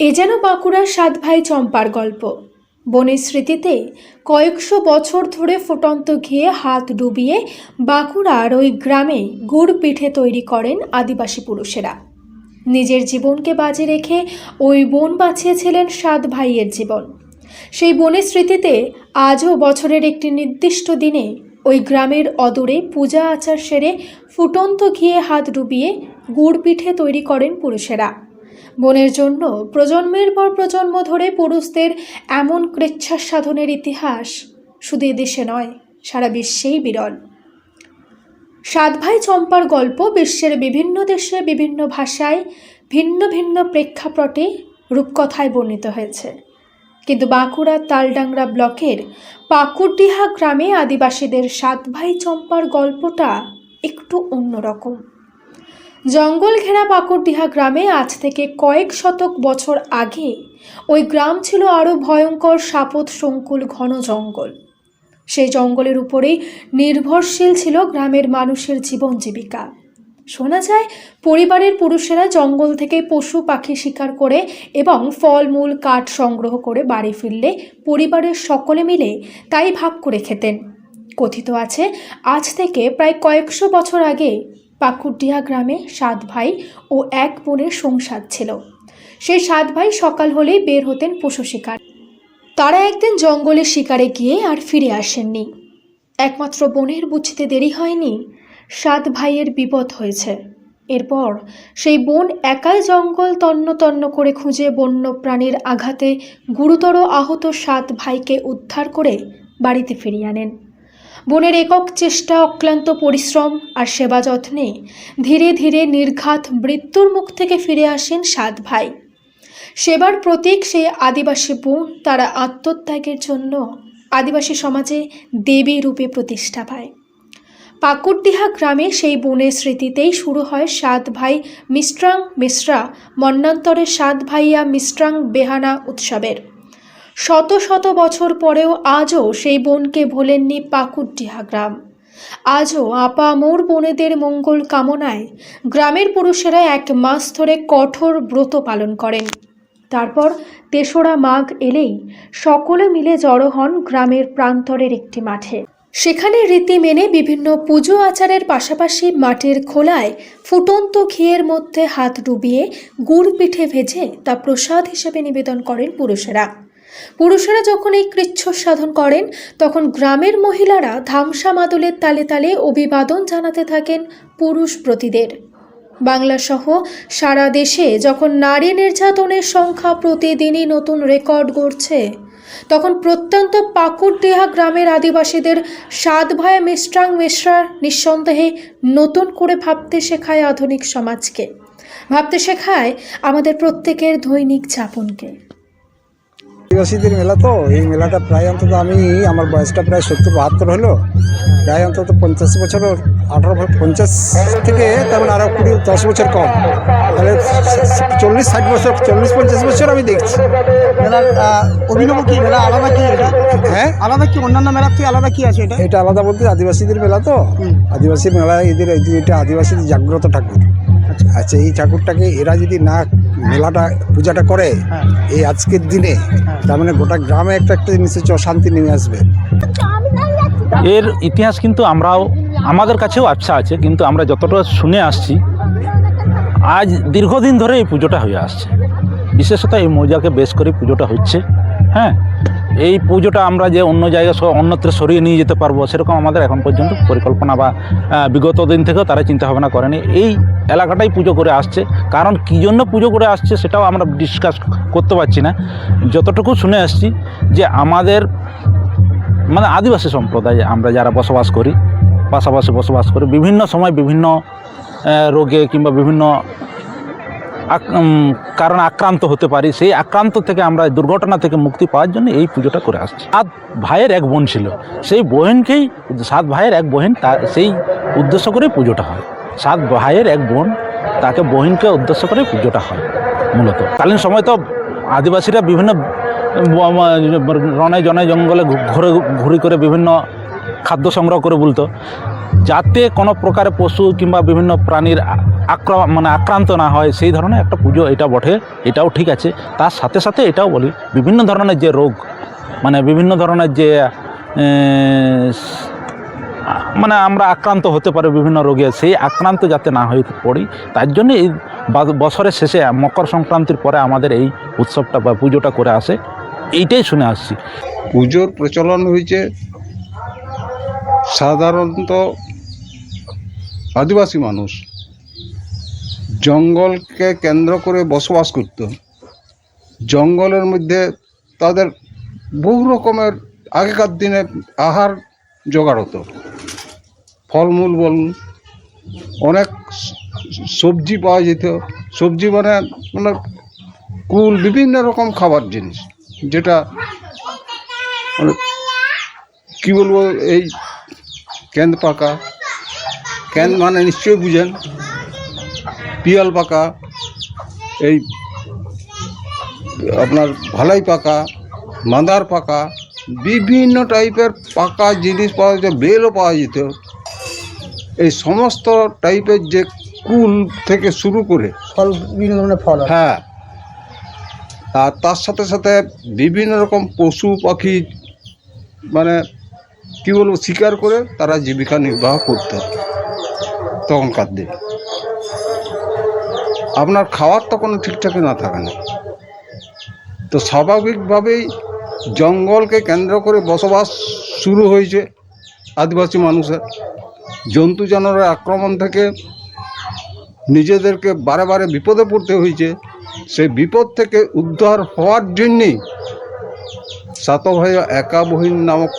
এ যেন বাঁকুড়ার সাত ভাই চম্পার গল্প। বনের স্মৃতিতে কয়েকশো বছর ধরে ফুটন্ত ঘিয়ে হাত ডুবিয়ে বাঁকুড়ার ওই গ্রামে গুড় পিঠে তৈরি করেন আদিবাসী পুরুষেরা। নিজের জীবনকে বাজে রেখে ওই বোন বাঁচিয়েছিলেন সাত ভাইয়ের জীবন। সেই বনের স্মৃতিতে আজও বছরের একটি নির্দিষ্ট দিনে ওই গ্রামের অদূরে পূজা আচার সেরে ফুটন্ত ঘিয়ে হাত ডুবিয়ে গুড় পিঠে তৈরি করেন পুরুষেরা। বনের জন্য প্রজন্মের পর প্রজন্ম ধরে পুরুষদের এমন কৃচ্ছাস সাধনের ইতিহাস শুধু এদেশে নয়, সারা বিশ্বেই বিরল। সাত ভাই চম্পার গল্প বিশ্বের বিভিন্ন দেশে বিভিন্ন ভাষায় ভিন্ন ভিন্ন প্রেক্ষাপটে রূপকথায় বর্ণিত হয়েছে। কিন্তু বাঁকুড়ার তালডাংরা ব্লকের পাকুরডিহা গ্রামে আদিবাসীদের সাত ভাই চম্পার গল্পটা একটু অন্যরকম। জঙ্গল ঘেরা পাকুরডিহা গ্রামে আজ থেকে কয়েক শতক বছর আগে ওই গ্রাম ছিল আরও ভয়ঙ্কর সাপত সংকুল ঘন জঙ্গল। সেই জঙ্গলের উপরেই নির্ভরশীল ছিল গ্রামের মানুষের জীবন জীবিকা। শোনা যায়, পরিবারের পুরুষেরা জঙ্গল থেকে পশু পাখি শিকার করে এবং ফলমূল, কাঠ সংগ্রহ করে বাড়ি ফিরলে পরিবারের সকলে মিলে তাই ভাগ করে খেতেন। কথিত আছে, আজ থেকে প্রায় কয়েকশো বছর আগে পাকুরডিহা গ্রামে সাত ভাই ও এক বোনের সংসার ছিল। সেই সাত ভাই সকাল হলেই বের হতেন পশু শিকার। তারা একদিন জঙ্গলে শিকারে গিয়ে আর ফিরে আসেননি। একমাত্র বোনের বুঝতে দেরি হয়নি, সাত ভাইয়ের বিপদ হয়েছে। এরপর সেই বোন একাই জঙ্গল তন্ন তন্ন করে খুঁজে বন্য প্রাণীর আঘাতে গুরুতর আহত সাত ভাইকে উদ্ধার করে বাড়িতে ফিরিয়ে আনেন। বোনের একক চেষ্টা, অক্লান্ত পরিশ্রম আর সেবা যত্নে ধীরে ধীরে নির্ঘাত মৃত্যুর মুখ থেকে ফিরে আসেন সাত ভাই। সেবার প্রতীক সেই আদিবাসী বোন, তারা আত্মত্যাগের জন্য আদিবাসী সমাজে দেবী রূপে প্রতিষ্ঠা পায়। পাকুরডিহা গ্রামে সেই বনের স্মৃতিতেই শুরু হয় সাত ভাই মিস্ট্রাং মিশ্রা, মন্নান্তরে সাত ভাইয়া মিস্ট্রাং বেহানা উৎসবের। শত শত বছর পরেও আজও সেই বোনকে ভোলেননি পাকুরডিহা গ্রাম। আজও আপা মোর বোনেদের মঙ্গল কামনায় গ্রামের পুরুষেরা এক মাস ধরে কঠোর ব্রত পালন করেন। তারপর তেসরা মাঘ এলেই সকলে মিলে জড়ো হন গ্রামের প্রান্তরের একটি মাঠে। সেখানে রীতি মেনে বিভিন্ন পুজো আচারের পাশাপাশি মাটির খোলায় ফুটন্ত ঘিয়ের মধ্যে হাত ডুবিয়ে গুড় পিঠে ভেজে তা প্রসাদ হিসেবে নিবেদন করেন পুরুষেরা। পুরুষেরা যখন এই কৃচ্ছ সাধন করেন, তখন গ্রামের মহিলারা ধামসা মাদলের তালে তালে অভিবাদন জানাতে থাকেন পুরুষ প্রতিদের। বাংলা সহ সারা দেশে যখন নারী নির্যাতনের সংখ্যা প্রতিদিনই নতুন রেকর্ড গড়ছে, তখন প্রত্যন্ত পাকুড়ডিহা গ্রামের আদিবাসীদের সাত ভাই মিশ্রাং মিশ্রা নিঃসন্দেহে নতুন করে ভাবতে শেখায় আধুনিক সমাজকে। ভাবতে শেখায় আমাদের প্রত্যেকের দৈনিক যাপনকে আদিবাসীদের মেলা তো এই মেলাটা প্রায় অন্তত আমি আমার বয়সটা প্রায় সত্তর বাহাত্তর হলো। প্রায় অন্তত পঞ্চাশ বছর আঠারো পঞ্চাশ থেকে তেমন আরও কুড়ি দশ বছর কম। তাহলে চল্লিশ ষাট বছর চল্লিশ পঞ্চাশ বছর আমি দেখছি। মেলার অভিনব কি? মেলা আলাদা কি এটা? হ্যাঁ? আলাদা কি? অন্যান্য মেলার থেকে আলাদা কি আছে এটা? এটা আলাদা বলতে আদিবাসীদের মেলা তো। আদিবাসী মেলা এদের এদের- এটা আদিবাসীদের জাগ্রত ঠাকুর। আচ্ছা এই ঠাকুরটাকে এরা যদি না মেলাটা পূজাটা করে হ্যাঁ। এই আজকের দিনে তার মানে গোটা গ্রামে একটা একটা জিনিসের হচ্ছে অশান্তি নেমে আসবে। এর ইতিহাস কিন্তু আমরাও আমাদের কাছেও আচ্ছা আছে কিন্তু আমরা যতটা শুনে আসছি আজ দীর্ঘদিন ধরে এই পুজোটা হয়ে আসছে। বিশেষত এই মৌজাকে বেশ করে পুজোটা হচ্ছে হ্যাঁ? এই পুজোটা আমরা যে অন্য জায়গায় অন্যত্র সরিয়ে নিয়ে যেতে পারব, সেরকম আমাদের এখন পর্যন্ত পরিকল্পনা বা বিগত দিন থেকেও তারা চিন্তা ভাবনা করেনি। এই এলাকাটাই পুজো করে আসছে। কারণ কী জন্য পুজো করে আসছে সেটাও আমরা ডিসকাস করতে পারছি না। যতটুকু শুনে আসছি যে আমাদের মানে আদিবাসী সম্প্রদায়ে আমরা যারা বসবাস করি, পাশাপাশি বসবাস করি, বিভিন্ন সময় বিভিন্ন রোগে কিংবা বিভিন্ন কারণে আক্রান্ত হতে পারি। সেই আক্রান্ত থেকে আমরা দুর্ঘটনা থেকে মুক্তি পাওয়ার জন্য এই পুজোটা করে আসছি। সাত ভাইয়ের এক বোন ছিল। সেই বোনকেই, সাত ভাইয়ের এক বোন তার সেই উদ্দেশ্য করে পুজোটা হয়। সাত ভাইয়ের এক বোন, তাকে বহিনকে উদ্দেশ্য করে পুজোটা হয়, মূলত। কালীন সময় তো আদিবাসীরা বিভিন্ন রনে জনে জঙ্গলে ঘুরে, ঘুরি করে বিভিন্ন খাদ্য সংগ্রহ করে বলতো। যাতে কোনো প্রকারে পশু কিংবা বিভিন্ন প্রাণীর আ- আক্রমণ মানে আক্রান্ত না হয়, সেই ধরনের একটা পুজো এটা বটে, এটাও ঠিক আছে। তার সাথে সাথে এটাও বলি, বিভিন্ন ধরনের যে রোগ মানে বিভিন্ন ধরনের যে মানে আমরা আক্রান্ত হতে পারি বিভিন্ন রোগে, সেই আক্রান্ত যাতে না হয়ে পড়ি, তার জন্য এই বছরের শেষে মকর সংক্রান্তির পরে আমাদের এই উৎসবটা বা পুজোটা করে আসে, এইটাই শুনে আসছি। পুজোর প্রচলন হয়েছে সাধারণত আদিবাসী মানুষ জঙ্গলকে কেন্দ্র করে বসবাস করত। জঙ্গলের মধ্যে তাদের বহু রকমের আগেকার দিনে আহার জোগাড় হতো। ফলমূল বলুন, অনেক সবজি পাওয়া যেত। সবজি মানে মানে কুল, বিভিন্ন রকম খাবার জিনিস, যেটা মানে কী বলব, এই কেন্দ পাকা কেন্দ মানে নিশ্চয়ই বুঝেন। পিয়াল পাকা এই আপনার ভালাই পাকা মাদার পাকা বিভিন্ন টাইপের পাকা জিনিস পাওয়া যেত বেলও পাওয়া যেত। এই সমস্ত টাইপের যে কুল থেকে শুরু করে ফল বিভিন্ন ধরনের ফল হ্যাঁ। আর তার সাথে সাথে বিভিন্ন রকম পশু পাখি মানে কি বলব শিকার করে তারা জীবিকা নির্বাহ করতো তখনকার দিনে। আপনার খাওয়ার তো কোনো ঠিকঠাকই না থাকে না। তো স্বাভাবিকভাবেই জঙ্গলকে কেন্দ্র করে বসবাস শুরু হয়েছে আদিবাসী মানুষের। জন্তু জানোয়ারের আক্রমণ থেকে নিজেদেরকে বারে বারে বিপদে পড়তে হয়েছে। সেই বিপদ থেকে উদ্ধার হওয়ার জন্যেই সাতভাইয়া একা বহিন নামক